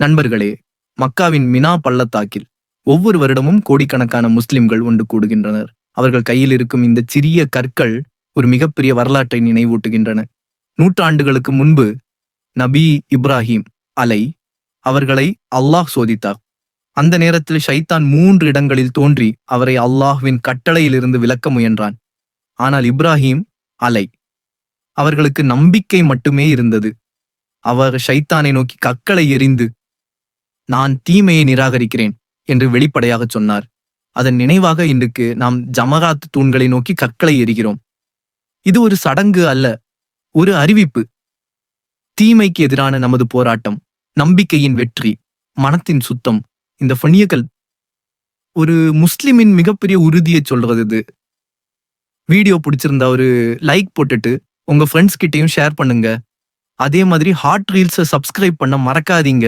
நண்பர்களே மக்காவின் மினா பள்ளத்தாக்கில் ஒவ்வொரு வருடமும் கோடிக்கணக்கான முஸ்லிம்கள் ஒன்று கூடுகின்றனர். அவர்கள் கையில் இருக்கும் இந்த சிறிய கற்கள் ஒரு மிகப்பெரிய வரலாற்றை நினைவூட்டுகின்றன. நூற்றாண்டுகளுக்கு முன்பு நபி இப்ராஹிம் அலை அவர்களை அல்லாஹ் சோதித்தார். அந்த நேரத்தில் ஷைத்தான் மூன்று இடங்களில் தோன்றி அவரை அல்லாஹ்வின் கட்டளையிலிருந்து விலக்க முயன்றான். ஆனால் இப்ராஹிம் அலை அவர்களுக்கு நம்பிக்கை மட்டுமே இருந்தது. அவர் ஷைத்தானை நோக்கி கற்களை எறிந்து நான் தீமையை நிராகரிக்கிறேன் என்று வெளிப்படையாக சொன்னார். அதன் நினைவாக இன்றைக்கு நாம் ஜமகாத் தூண்களை நோக்கி கற்களை எறிகிறோம். இது ஒரு சடங்கு அல்ல ஒரு அறிவிப்பு. தீமைக்கு எதிரான நமது போராட்டம் நம்பிக்கையின் வெற்றி மனத்தின் சுத்தம் இந்த ஃபனியக்கல் ஒரு முஸ்லிமின் மிகப்பெரிய உறுதியை சொல்றது இது. வீடியோ பிடிச்சிருந்தா ஒரு லைக் போட்டுட்டு உங்க ஃப்ரெண்ட்ஸ் கிட்டேயும் ஷேர் பண்ணுங்க. அதே மாதிரி ஹாட் ரீல்ஸை சப்ஸ்கிரைப் பண்ண மறக்காதீங்க.